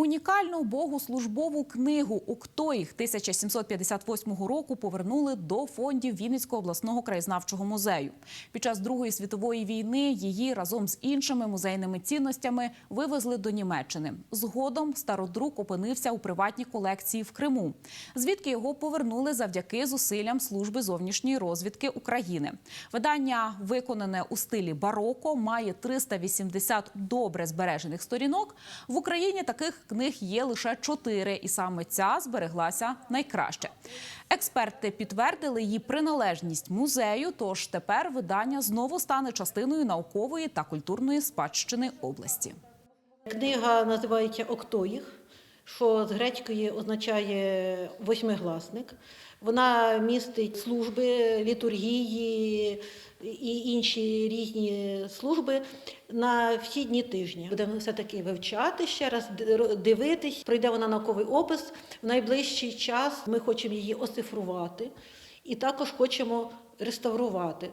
Унікальну богослужбову книгу «Уктоїх» 1758 року повернули до фондів Вінницького обласного краєзнавчого музею. Під час Другої світової війни її разом з іншими музейними цінностями вивезли до Німеччини. Згодом стародрук опинився у приватній колекції в Криму, звідки його повернули завдяки зусиллям служби зовнішньої розвідки України. Видання, виконане у стилі бароко, має 380 добре збережених сторінок. В Україні таких книг є лише чотири, і саме ця збереглася найкраще. Експерти підтвердили її приналежність музею. Тож тепер видання знову стане частиною наукової та культурної спадщини області. Книга називається Октоїх, що з грецької означає восьмигласник. Вона містить служби, літургії і інші різні служби на вхідні тижні. Будемо все-таки вивчати ще раз, дивитись. Пройде вона науковий опис. В найближчий час ми хочемо її оцифрувати і також хочемо реставрувати.